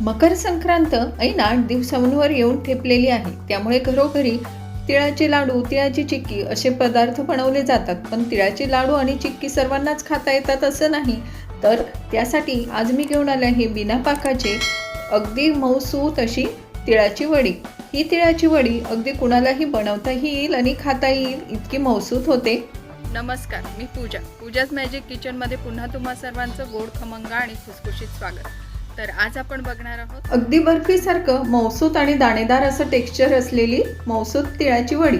मकर संक्रांत ऐन आठ दिवसांवर येऊन ठेपलेली आहे. त्यामुळे घरोघरी तिळाचे लाडू तिळाची चिक्की असे पदार्थ बनवले जातात. पण तिळाचे लाडू आणि चिक्की सर्वांनाच खाता येतात असं नाही. तर त्यासाठी आज मी घेऊन आले आहे बिना पाकाचे अगदी मऊसूत अशी तिळाची वडी. ही तिळाची वडी अगदी कुणालाही बनवताही येईल आणि खाता येईल इतकी मौसूत होते. नमस्कार मी पूजा. पूजाच मॅजिक किचनमध्ये पुन्हा तुम्हा सर्वांचं गोड खमंग आणि खुसखुशीत स्वागत. तर आज आपण बघणार आहोत. अगदी बर्फीसारखं मौसूत आणि दाणेदार असं टेक्स्चर असलेली मौसूत तिळाची वडी.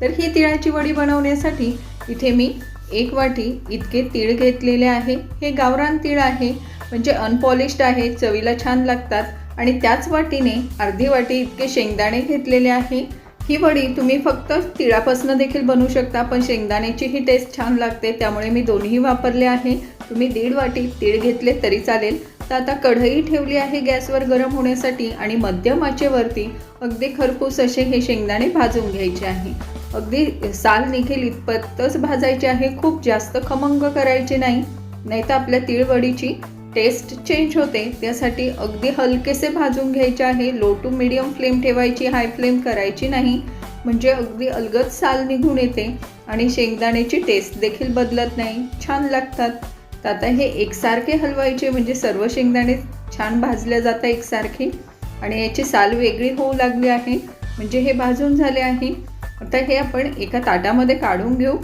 तर ही तिळाची वडी बनवण्यासाठी इथे मी एक वाटी इतके तीळ घेतलेले आहे. हे गावरान तीळ आहे म्हणजे अनपॉलिश्ड आहे चवीला छान लागतात. आणि त्याच वाटीने अर्धी वाटी इतके शेंगदाणे घेतलेले आहे. ही वडी तुम्ही फक्त तिळापासून देखील बनवू शकता पण शेंगदाण्याची ही टेस्ट छान लागते. त्यामुळे मी दोन्ही वापरले आहे. तुम्ही दीड वाटी तीळ घेतले तरी चालेल. तर आता कढई ठेवली आहे गॅसवर गरम होण्यासाठी आणि मध्यम आचेवरती अगदी खरपूस असे हे शेंगदाणे भाजून घ्यायचे आहे. अगदी साल निघेल इतपतच भाजायचे आहे खूप जास्त खमंग करायचे नाही. नाही तर आपल्या तिळवडीची टेस्ट चेंज होते. त्यासाठी अगदी हलकेसे भाजून घ्यायचे आहे. लो टू मिडियम फ्लेम ठेवायची हाय फ्लेम करायची नाही. म्हणजे अगदी अलगद साल निघून येते आणि शेंगदाण्याची टेस्ट देखील बदलत नाही. छान लागतात. तर आता हे एकसारखे हलवायचे म्हणजे सर्व शेंगदाणे छान भाजल्या जातात एकसारखे आणि याची साल वेगळी होऊ लागली आहे. म्हणजे हे भाजून झाले आहे. आता हे आपण एका ताटामध्ये काढून घेऊ.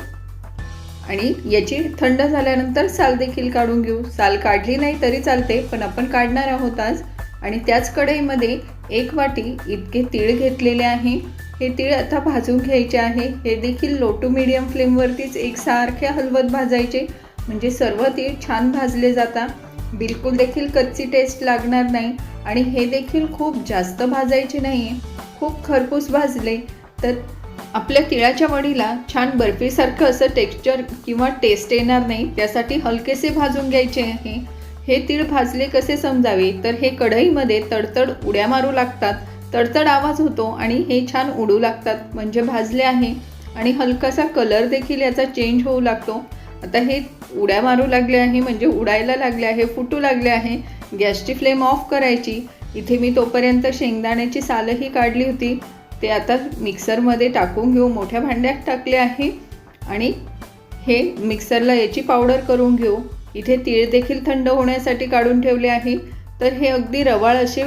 आणि याची थंड झाल्यानंतर साल देखील काढून घेऊ. साल काढली नाही तरी चालते पण आपण काढणार आहोत आज. आणि त्याच कढईमध्ये एक वाटी इतके तीळ घेतलेले आहे. हे तीळ आता भाजून घ्यायचे आहे. हे देखील लो टू मिडियम फ्लेमवरतीच एकसारखे हलवत भाजायचे. म्हणजे सर्व तीळ छान भाजले जातात बिलकुल देखील कच्ची टेस्ट लागणार नाही आणि हे देखील खूप जास्त भाजायचे नाही खूप खरपूस भाजले तर आपल्या तिळाच्या वडीला छान बर्फीसारखं असं टेक्स्चर किंवा टेस्ट येणार नाही त्यासाठी हलकेसे भाजून घ्यायचे आहे. हे तीळ भाजले कसे समजावे? तर हे कढईमध्ये तडतड उड्या मारू लागतात. तडतड आवाज होतो आणि हे छान उडू लागतात म्हणजे भाजले आहे. आणि हलकासा कलर देखील याचा चेंज होऊ लागतो. आता हे उड्या मारू लागले आहे म्हणजे उडायला लागले आहे फुटू लागले आहे. गॅसची फ्लेम ऑफ करायची. इथे मी तोपर्यंत शेंगदाण्याची सालही काढली होती. ते आता मिक्सरमध्ये टाकून घेऊ. मोठ्या भांड्यात टाकले आहे. आणि हे मिक्सरला याची पावडर करून घेऊ. इथे तीळ देखील थंड होण्यासाठी काढून ठेवले आहे. तर हे अगदी रवाळ असे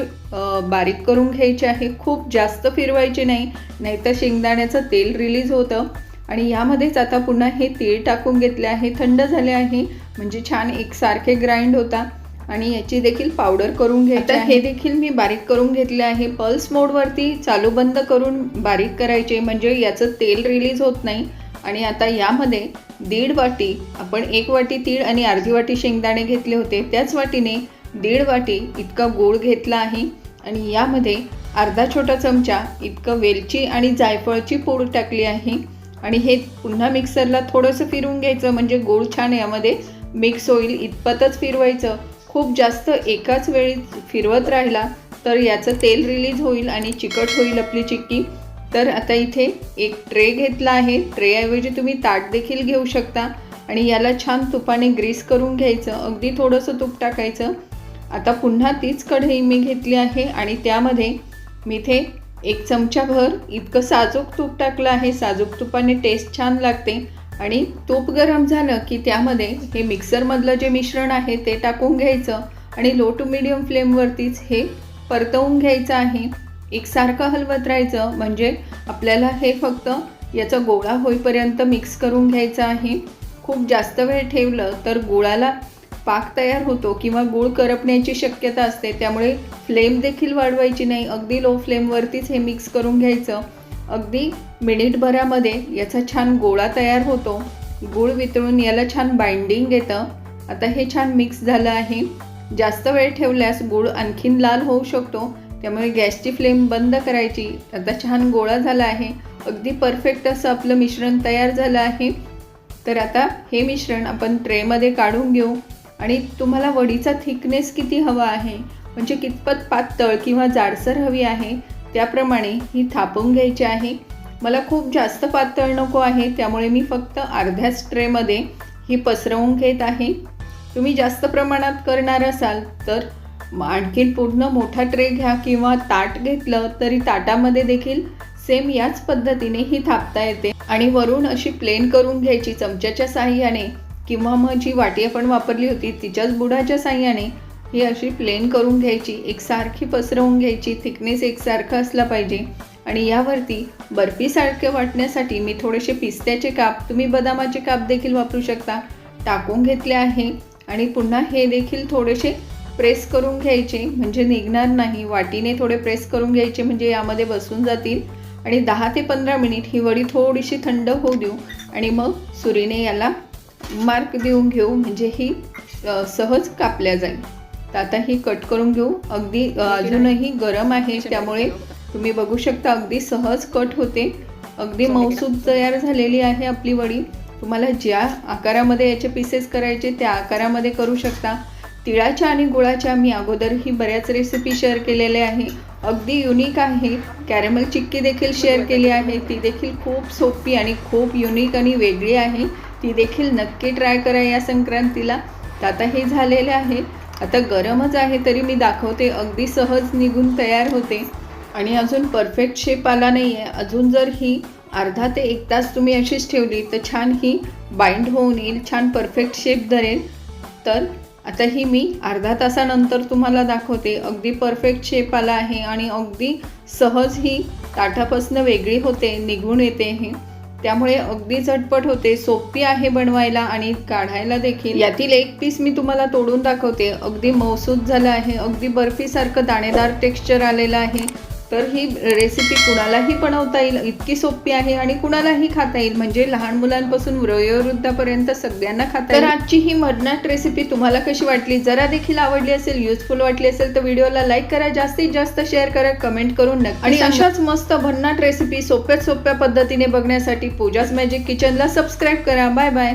बारीक करून घ्यायचे आहे. खूप जास्त फिरवायचे नाही. नाहीतर शेंगदाण्याचं तेल रिलीज होतं. आणि यामध्येच आता पुन्हा हे तीळ टाकून घेतले आहे थंड झाले आहे. म्हणजे छान एकसारखे ग्राइंड होता. आणि याची देखील पावडर करून घ्यायची हे देखील मी बारीक करून घेतले आहे. पल्स मोडवरती चालू बंद करून बारीक करायचे. म्हणजे याचं तेल रिलीज होत नाही. आणि आता यामध्ये दीड वाटी आपण एक वाटी तीळ आणि अर्धी वाटी शेंगदाणे घेतले होते. त्याच वाटीने दीड वाटी इतका गोळ घेतला आहे. आणि यामध्ये अर्धा छोटा चमचा इतकं वेलची आणि जायफळची पूड टाकली आहे. आणि हे पुन्हा मिक्सरला थोडंसं फिरवून घ्यायचं म्हणजे गोळ छान यामध्ये मिक्स होईल इतपतच फिरवायचं. खूप जास्त एकाच वेळी फिरवत राहिला तर याचं तेल रिलीज होईल आणि चिकट होईल आपली चिक्की. तर आता इथे एक ट्रे घेतला आहे. ट्रेऐवजी तुम्ही ताट देखील घेऊ शकता. आणि याला छान तुपाने ग्रीस करून घ्यायचं. अगदी थोडंसं तूप टाकायचं. आता पुन्हा तीच कढई मी घेतली आहे आणि त्यामध्ये मी इथे एक चमचाभर इतकं साजूक तूप टाकलं आहे. साजूक तुपाने टेस्ट छान लागते. आणि तूप गरम झालं की त्यामध्ये हे मिक्सरमधलं जे मिश्रण आहे ते टाकून घ्यायचं. आणि लो टू मिडियम फ्लेमवरतीच हे परतवून घ्यायचं आहे. एकसारखं हलवत राहायचं. म्हणजे आपल्याला हे फक्त याचा गोळा होईपर्यंत मिक्स करून घ्यायचं आहे. खूप जास्त वेळ ठेवलं तर गुळाला पाक तयार होतो किंवा गूळ करपण्याची शक्यता असते त्यामुळे फ्लेम देखील वाढवायची नाही. अगदी लो फ्लेमवरतीच हे मिक्स करून घ्यायचं. अगदी मिनिटभरामध्ये याचा छान गोळा तयार होतो. गूळ वितळून याला छान बाइंडिंग येतं. आता हे छान मिक्स झालं आहे. जास्त वेळ ठेवल्यास गूळ आणखीन लाल होऊ शकतो. त्यामुळे गॅसची फ्लेम बंद करायची. आता छान गोळा झाला आहे. अगदी परफेक्ट असं आपलं मिश्रण तयार झालं आहे. तर आता हे मिश्रण आपण ट्रेमध्ये काढून घेऊ. आणि तुम्हाला वडीचा थिकनेस किती हवा आहे म्हणजे कितपत पातळ किंवा जाडसर हवी आहे त्याप्रमाणे ही थापून घ्यायची आहे. मला खूप जास्त पातळ नको आहे त्यामुळे मी फक्त अर्ध्याच ट्रेमध्ये ही पसरवून घेत आहे. तुम्ही जास्त प्रमाणात करणार असाल तर आणखीन पूर्ण मोठा ट्रे घ्या किंवा ताट घेतलं तरी ताटामध्ये देखील सेम याच पद्धतीने ही थापता येते. आणि वरून अशी प्लेन करून घ्यायची चमच्याच्या साह्याने किंवा मग जी वाटी आपण वापरली होती तिच्याच बुडाच्या साह्याने ही अशी प्लेन करून घ्यायची एकसारखी पसरवून घ्यायची थिकनेस एकसारखं असला पाहिजे. आणि यावरती बर्फीसारखं वाटण्यासाठी मी थोडेसे पिस्त्याचे काप तुम्ही बदामाचे काप देखील वापरू शकता टाकून घेतले आहे. आणि पुन्हा हे देखील थोडेसे प्रेस करून घ्यायचे म्हणजे निघणार नाही. वाटीने थोडे प्रेस करून घ्यायचे म्हणजे यामध्ये बसून जातील. आणि दहा ते पंधरा मिनिट ही वडी थोडीशी थंड होऊ देऊ. आणि मग सुरीने याला मार्क देऊन घेऊ म्हणजे ही सहज कापल्या जाईल. तर आता ही कट करून घेऊ. अगदी अजूनही गरम आहे त्यामुळे तुम्ही बघू शकता अगदी सहज कट होते. अगदी मौसूद तयार झालेली आहे आपली वडी. तुम्हाला ज्या आकारामध्ये याचे पीसेस करायचे त्या आकारामध्ये करू शकता. तिळाच्या आणि गुळाच्या मी अगोदरही बऱ्याच रेसिपी शेअर केलेल्या आहे. अगदी युनिक आहे. कॅरेमल चिक्की देखील शेअर केली आहे. ती देखील खूप सोपी आणि खूप युनिक आणि वेगळी आहे. ती देखील नक्की ट्राय करा या संक्रांतीला. तर आता हे झालेले आहे. आता गरमच आहे तरी मी दाखवते. अगदी सहज निघून तयार होते. आणि अजून परफेक्ट शेप आला नाही आहे अजून जर ही अर्धा ते एक तास तुम्ही अशीच ठेवली तर छान ही बाइंड होऊन येईल. छान परफेक्ट शेप धरेल. तर आता ही मी अर्धा तासानंतर तुम्हाला दाखवते. अगदी परफेक्ट शेप आला आहे आणि अगदी सहज ही ताटापासनं वेगळी होते निघून येते हे. त्यामुळे अगदी झटपट होते सोपी आहे बनवायला आणि काढायला देखील. यातील एक पीस मी तुम्हाला तोडून दाखवते. अगदी मौसूद झालं आहे अगदी बर्फीसारखं दाणेदार टेक्स्चर आलेलं आहे. तर ही रेसिपी कुणालाही बनवता येईल इतकी सोपी आहे आणि कुणालाही खाता येईल. म्हणजे लहान मुलांपासून वयोवृद्धापर्यंत सगळ्यांना खाता येईल. तर आजची ही मडनाट रेसिपी तुम्हाला कशी वाटली? जरा देखील आवडली असेल युजफुल वाटली असेल तर व्हिडिओला लाईक करा जास्तीत जास्त शेअर करा कमेंट करून नक्की आणि अशाच मस्त भन्नाट रेसिपी सोप्यात सोप्या पद्धतीने बघण्यासाठी पूजाच मॅजिक किचनला सबस्क्राईब करा. Bye bye